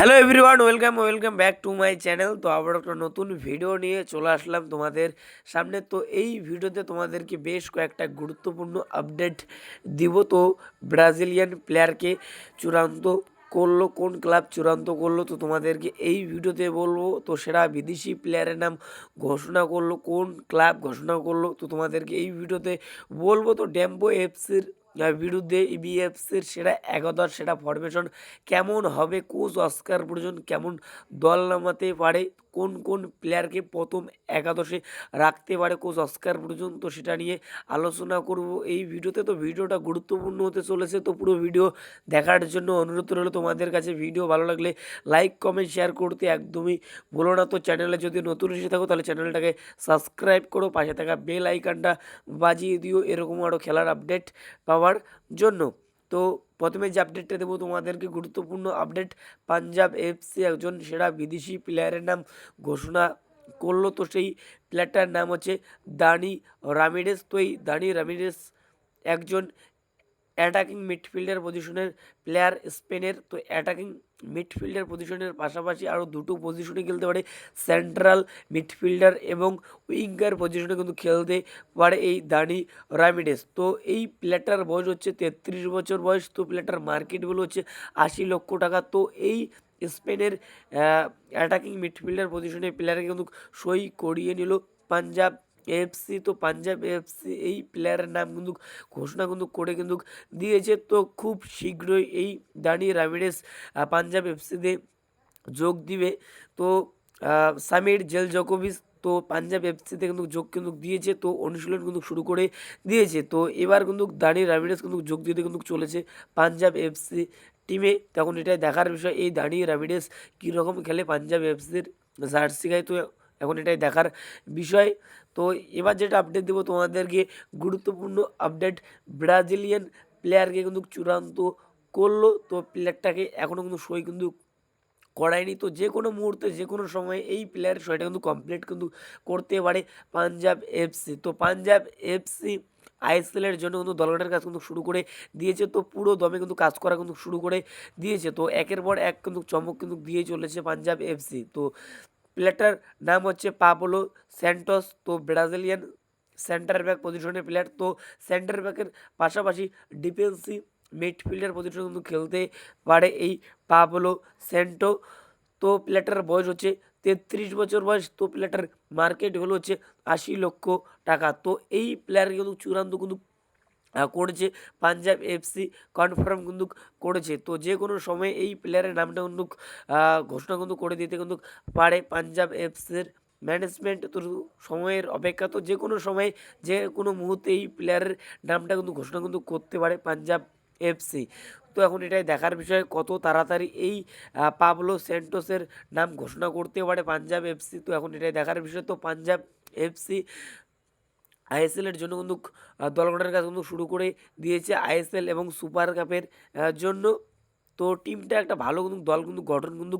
Hello everyone welcome welcome back to my channel তো আবার একটা নতুন ভিডিও নিয়ে চলে আসলাম তোমাদের সামনে। তো এই ভিডিওতে তোমাদেরকে বেশ কয়েকটা গুরুত্বপূর্ণ আপডেট দিব। তো ব্রাজিলিয়ান প্লেয়ারকে চূড়ান্ত করল, কোন ক্লাব চূড়ান্ত করল, তো তোমাদেরকে এই ভিডিওতে বলব। তো সেরা বিদেশি প্লেয়ারের নাম ঘোষণা করল, কোন ক্লাব ঘোষণা করল, তো তোমাদেরকে এই ভিডিওতে বলব। তো ড্যাম্পো এফসির বিরুদ্ধে ইবিএফসির সেরা একাদশ, সেরা ফরমেশন কেমন হবে, কোচ অস্কার প্রয়োজন, কেমন দল নামাতে পারে কোন কোন প্লেয়ারকে প্রথম একাদশে রাখতে পারে কোচ অস্কার পর্যন্ত সেটা নিয়ে আলোচনা করব এই ভিডিওতে। তো ভিডিওটা গুরুত্বপূর্ণ হতে চলেছে, তো পুরো ভিডিও দেখার জন্য অনুরোধ রইল তোমাদের কাছে। ভিডিও ভালো লাগলে লাইক কমেন্ট শেয়ার করতে একদমই ভুলো না। তো চ্যানেলে যদি নতুন এসে থাকো, তাহলে চ্যানেলটাকে সাবস্ক্রাইব করো, পাশে থাকা বেল আইকনটা বাজিয়ে দিও। এরকম আরও খেলার আপডেট পাওয়ার জন্য। তো প্রথমে যে আপডেটটা দেবো, তোমাদেরকে গুরুত্বপূর্ণ আপডেট পাঞ্জাব এফসি একজন সেরা বিদেশি প্লেয়ারের নাম ঘোষণা করল। তো সেই প্লেয়ারটার নাম হচ্ছে দানি রামিডেস। তো এই দানি রামিডেস একজন অ্যাটাকিং মিডফিল্ডার পজিশনের প্লেয়ার স্পেনের, তো অ্যাটাকিং মিডফিল্ডার পজিশনের পাশাপাশি আরও দুটো পজিশনে খেলতে পারে। সেন্ট্রাল মিডফিল্ডার এবং উইঙ্গার পজিশনে কিন্তু খেলতে পারে এই দানি রামিডেস। তো এই প্লেয়ারটার বয়স হচ্ছে তেত্রিশ বছর বয়স, তো প্লেয়ারটার মার্কেট ভ্যালু হচ্ছে আশি লক্ষ টাকা। তো এই স্পেনের অ্যাটাকিং মিডফিল্ডার পজিশনে প্লেয়ারকে কিন্তু সই করিয়ে নিল পাঞ্জাব এফসি তো পাঞ্জাব এফসি এই প্লেয়ারের নাম কিন্তু ঘোষণা কিন্তু করে কিন্তু দিয়েছে। তো খুব শীঘ্রই এই দানি রামিডেস পাঞ্জাব এফসিতে যোগ দিবে। তো সামির জেল জকোভিচ তো পাঞ্জাব এফসিতে কিন্তু যোগ কিন্তু দিয়েছে। তো অনুশীলন কিন্তু শুরু করে দিয়েছে। তো এবার কিন্তু দানি রামিডেস কিন্তু যোগ দিতে কিন্তু চলেছে পাঞ্জাব এফসি টিমে তখন এটাই দেখার বিষয়, এই দানি রামিডেস কীরকম খেলে পাঞ্জাব এফসির জার্সি গায়ে তো এখন এটাই দেখার বিষয়। তো এবার যেটা আপডেট দেবো তোমাদেরকে গুরুত্বপূর্ণ আপডেট ব্রাজিলিয়ান প্লেয়ারকে কিন্তু চূড়ান্ত করল। তো প্লেয়ারটাকে এখনও কিন্তু সই কিন্তু করায়নি। তো যে কোনো মুহূর্তে, যে কোনো সময় এই প্লেয়ারের সইটা কিন্তু কমপ্লিট কিন্তু করতে পারে পাঞ্জাব এফসি তো পাঞ্জাব এফসি আইএসএলের জন্য কিন্তু দলগঠনের কাজ কিন্তু শুরু করে দিয়েছে। তো পুরো দমে কিন্তু কাজ করা কিন্তু শুরু করে দিয়েছে। তো একের পর এক কিন্তু চমক কিন্তু দিয়ে চলেছে পাঞ্জাব এফসি তো প্লেয়ারটার নাম হচ্ছে পাবলো স্যান্টোস তো ব্রাজিলিয়ান সেন্টার ব্যাক পজিশনের প্লেয়ার তো সেন্টার ব্যাকের পাশাপাশি ডিফেন্সিভ মিডফিল্ডার পজিশনে কিন্তু খেলতে পারে এই পাবলো সেন্টো তো প্লেয়ারটার বয়স হচ্ছে তেত্রিশ বছর বয়স, তো প্লেয়ারটার মার্কেট হলো হচ্ছে আশি লক্ষ টাকা। তো এই প্লেয়ার কিন্তু চূড়ান্ত কিন্তু করেছে। পাঞ্জাব এফসি কনফার্ম কিন্তু করেছে। তো যে কোনো সময় এই প্লেয়ারের নামটা কিন্তু ঘোষণা কিন্তু করে দিতে কিন্তু পারে পাঞ্জাব এফসির ম্যানেজমেন্ট তো সময়ের অপেক্ষা তো যে কোনো সময়, যে কোনো মুহূর্তে এই প্লেয়ারের নামটা কিন্তু ঘোষণা কিন্তু করতে পারে পাঞ্জাব এফসি। তো এখন এটাই দেখার বিষয়, কত তাড়াতাড়ি এই পাবলো সেন্টোসের নাম ঘোষণা করতে পারে পাঞ্জাব এফসি। তো এখন এটাই দেখার বিষয়। তো পাঞ্জাব এফসি আইএসএলের জন্য কিন্তু দল গঠনের কাজ কিন্তু শুরু করে দিয়েছে আইএসএল এবং সুপার কাপের জন্য। তো টিমটা একটা ভালো কিন্তু দল কিন্তু গঠন কিন্তু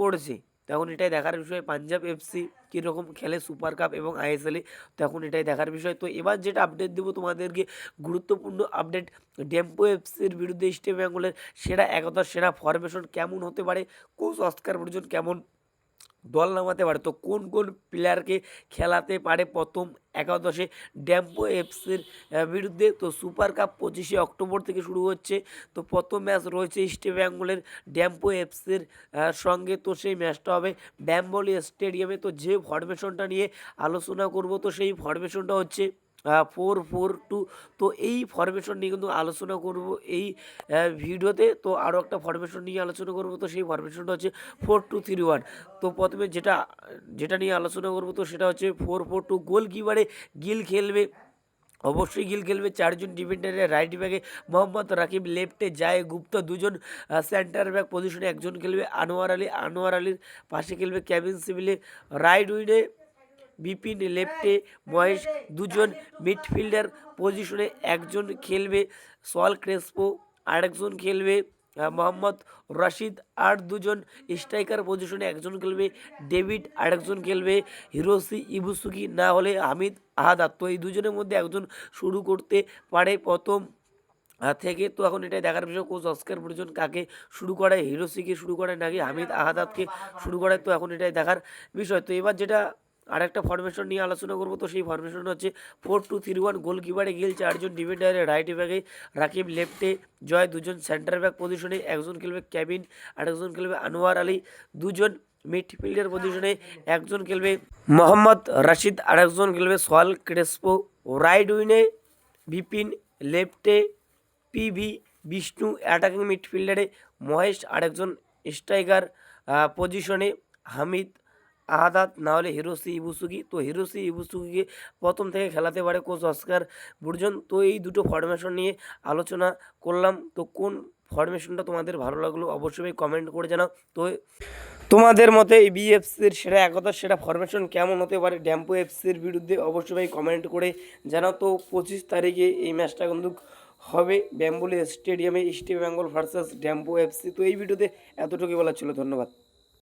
করেছে। তখন এটাই দেখার বিষয়, পাঞ্জাব এফসি কীরকম খেলে সুপার কাপ এবং আইএসএলে তখন এটাই দেখার বিষয়। তো এবার যেটা আপডেট দেবো তোমাদেরকে, গুরুত্বপূর্ণ আপডেট ডেম্পো এফসির বিরুদ্ধে ইস্ট বেঙ্গলের সেরা একাদশ সেরা ফরমেশন কেমন হতে পারে, কোচ অস্কার পর্যন্ত কেমন দল নামাতে পারে। তো কোন কোন প্লেয়ারকে খেলাতে পারে প্রথম একাদশে? ড্যাম্পো এফসির বিরুদ্ধে। তো সুপার কাপ পঁচিশে অক্টোবর থেকে শুরু হচ্ছে। তো প্রথম ম্যাচ রয়েছে ইস্ট বেঙ্গলের ড্যাম্পো এফসির সঙ্গে। তো সেই ম্যাচটা হবে ব্যাম্বলি স্টেডিয়ামে তো যে ফরমেশনটা নিয়ে আলোচনা করব, তো সেই ফরমেশনটা হচ্ছে ফোর ফোর টু তো এই ফরমেশন নিয়ে কিন্তু আলোচনা করব এই ভিডিওতে। তো আরও একটা ফরমেশন নিয়ে আলোচনা করব, তো সেই ফরমেশনটা হচ্ছে ফোর টু থ্রি ওয়ান তো প্রথমে যেটা যেটা নিয়ে আলোচনা করব, তো সেটা হচ্ছে ফোর ফোর টু গোলকিপারে গিল খেলবে। অবশ্যই গিল খেলবে চারজন ডিফেন্ডারের রাইট ব্যাকে মোহাম্মদ রাকিব লেফটে যায়, গুপ্তা দুজন সেন্টার ব্যাক পজিশনে একজন খেলবে। আনোয়ার আলী, আনোয়ার আলীর পাশে খেলবে ক্যাবিন সিভিলে রাইট উইনে বিপিন লেফটে মহেশ দুজন মিডফিল্ডার পজিশনে একজন খেলবে সল ক্রেসপো, আরেকজন খেলবে মোহাম্মদ রশিদ, আর দুজন স্ট্রাইকার পজিশনে একজন খেলবে ডেভিড, আরেকজন খেলবে হিরোসি ইবুসুকি, না হলে হামিদ আহাদাত তো এই দুজনের মধ্যে একজন শুরু করতে পারে প্রথম। থেকে তো এখন এটাই দেখার বিষয়, কোচ অস্কার বুর্জন কাকে শুরু করায় হিরোসিকে শুরু করায় নাকি হামিদ আহাদাতকে শুরু করায়, তো এখন এটাই দেখার বিষয়। তো এবার যেটা আর একটা ফরমেশন নিয়ে আলোচনা করব। তো সেই ফরমেশন হচ্ছে ফোর টু থ্রি ওয়ান গোলকিপারে গিল চারজন ডিফেন্ডারে রাইট ব্যাগে রাকিব লেফটে জয়, দুজন সেন্টার ব্যাক পজিশনে একজন খেলবে ক্যাবিন আর একজন খেলবে আনোয়ার আলী। দুজন মিডফিল্ডার পজিশনে একজন খেলবে মোহাম্মদ রাশিদ আর একজন খেলবে সোয়াল ক্রেসপো। রাইট উইনে বিপিন লেফটে পিভি বিষ্ণু অ্যাটাকিং মিডফিল্ডারে মহেশ আর একজন স্ট্রাইকার পজিশনে হামিদ আহাদাত না হলে হিরোসি ইবুসুকি। তো হিরোসি ইবুসুকিকে প্রথম থেকে খেলাতে পারে কোচ অস্কার বুর্জন। তো এই দুটো ফরমেশন নিয়ে আলোচনা করলাম। তো কোন ফরমেশনটা তোমাদের ভালো লাগল অবশ্যই কমেন্ট করে জানাও। তো তোমাদের মতে এই বিএফসির সেরা একতা সেরা ফরমেশন কেমন হতে পারে ড্যাম্পো এফসির বিরুদ্ধে অবশ্যই কমেন্ট করে জানাও। তো পঁচিশ তারিখে এই ম্যাচটা কিন্তু হবে ব্যাম্বুলি স্টেডিয়ামে East Bengal versus Dempo FC তো এই ভিডিওতে এতটুকুই বলা ছিল, ধন্যবাদ।